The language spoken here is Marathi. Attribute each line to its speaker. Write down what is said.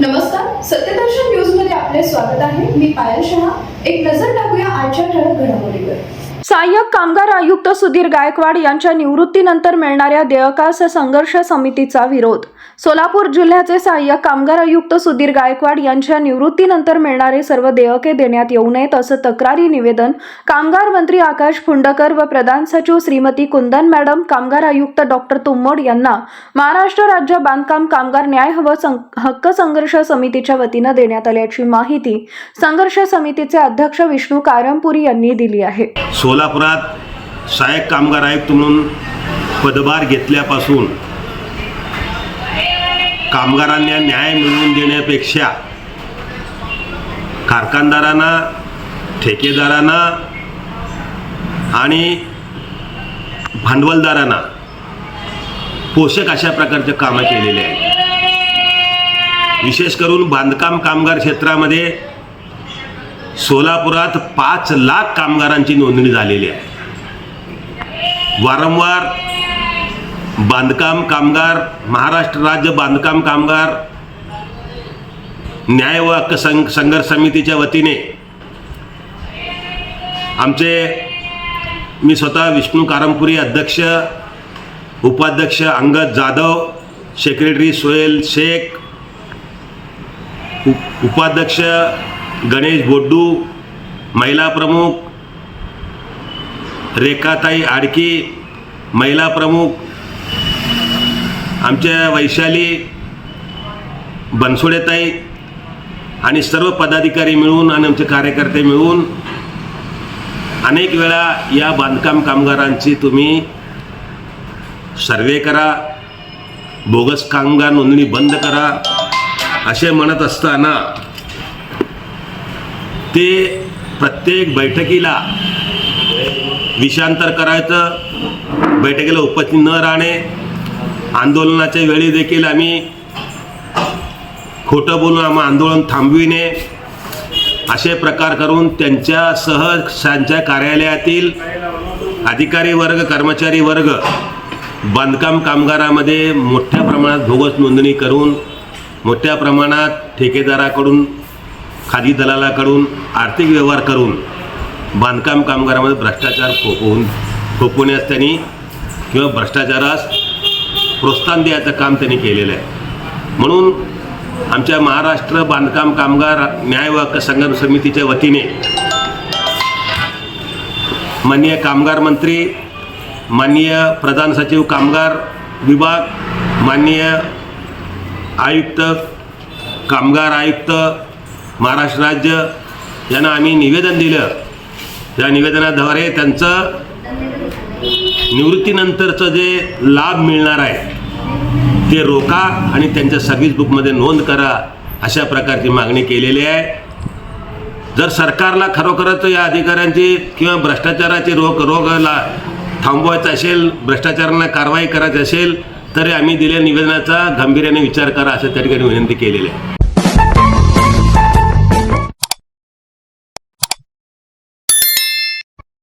Speaker 1: नमस्कार सत्यदर्शन न्यूजमध्ये आपले स्वागत आहे. मी पायल शहा. एक नजर टाकूया आजच्या ठळक घडामोडीवर. सहाय्यक कामगार आयुक्त सुधीर गायकवाड यांच्या निवृत्तीनंतर मिळणाऱ्या देयकास संघर्ष समितीचा विरोध. सोलापूर जिल्ह्याचे सहाय्यक कामगार आयुक्त सुधीर गायकवाड यांच्या निवृत्तीनंतर मिळणारे सर्व देयके देण्यात येऊ नयेत असं तक्रारी निवेदन कामगार मंत्री आकाश फुंडकर व प्रधान सचिव श्रीमती कुंदन मॅडम कामगार आयुक्त डॉक्टर तुम्मोड यांना महाराष्ट्र राज्य बांधकाम कामगार न्याय हवं सं- हक्क संघर्ष समितीच्या वतीनं देण्यात आल्याची माहिती संघर्ष समितीचे अध्यक्ष विष्णू कारमपुरी यांनी दिली आहे.
Speaker 2: सोलापुरात सहाय्यक कामगार आयुक्त म्हणून पदभार घेतल्यापासून कामगारांना न्याय मिळवून देण्यापेक्षा कारखानदारांना ठेकेदारांना आणि भांडवलदारांना पोषक अशा प्रकारचे कामं केलेले आहेत. विशेष करून बांधकाम कामगार क्षेत्रामध्ये सोलापुरात पाच लाख कामगारांची नोंदणी झालेली आहे. वारंवार बांधकाम कामगार महाराष्ट्र राज्य बांधकाम कामगार न्याय व हक्क सं संघर्ष समितीच्या वतीने आमचे मी स्वतः विष्णू कारमपुरी अध्यक्ष उपाध्यक्ष अंगद जाधव सेक्रेटरी सोहेल शेख उप उपाध्यक्ष गणेश बोड्डू महिला प्रमुख रेखाताई आडकी महिला प्रमुख आमच्या वैशाली बनसोडेताई आणि सर्व पदाधिकारी मिळून आणि आमचे कार्यकर्ते मिळून अनेक वेळा या बांधकाम कामगारांची तुम्ही सर्वे करा बोगस कामगार नोंदणी बंद करा असे म्हणत असताना ते प्रत्येक बैठकीला विषांतर करायचं बैठकीला उपस्थित न राहणे आंदोलनाच्या वेळी देखील आम्ही खोटं बोलून आम्ही आंदोलन थांबविणे असे प्रकार करून त्यांच्यासह त्यांच्या कार्यालयातील अधिकारी वर्ग कर्मचारी वर्ग बांधकाम कामगारामध्ये मोठ्या प्रमाणात बोगस नोंदणी करून मोठ्या प्रमाणात ठेकेदाराकडून खादी दलालाकडून आर्थिक व्यवहार करून बांधकाम कामगारामध्ये भ्रष्टाचार फोपवून फोपवण्यास त्यांनी किंवा भ्रष्टाचारास प्रोत्साहन द्यायचं काम त्यांनी केलेलं आहे. म्हणून आमच्या महाराष्ट्र बांधकाम कामगार न्याय व संघर्ष समितीच्या वतीने माननीय कामगार मंत्री माननीय प्रधान सचिव कामगार विभाग माननीय आयुक्त कामगार आयुक्त महाराष्ट्र राज्य यांना आम्ही निवेदन दिलं. त्या निवेदनाद्वारे त्यांचं निवृत्तीनंतरचं जे लाभ मिळणार आहे ते रोका आणि त्यांच्या सर्व्हिस बुकमध्ये नोंद करा अशा प्रकारची मागणी केलेली आहे. जर सरकारला खरोखरच या अधिकाऱ्यांची किंवा भ्रष्टाचाराची रोग रोगला थांबवायचं असेल भ्रष्टाचारांना कारवाई करायची असेल तर आम्ही दिलेल्या निवेदनाचा गांभीर्याने विचार करा असं त्या ठिकाणी विनंती केलेली आहे.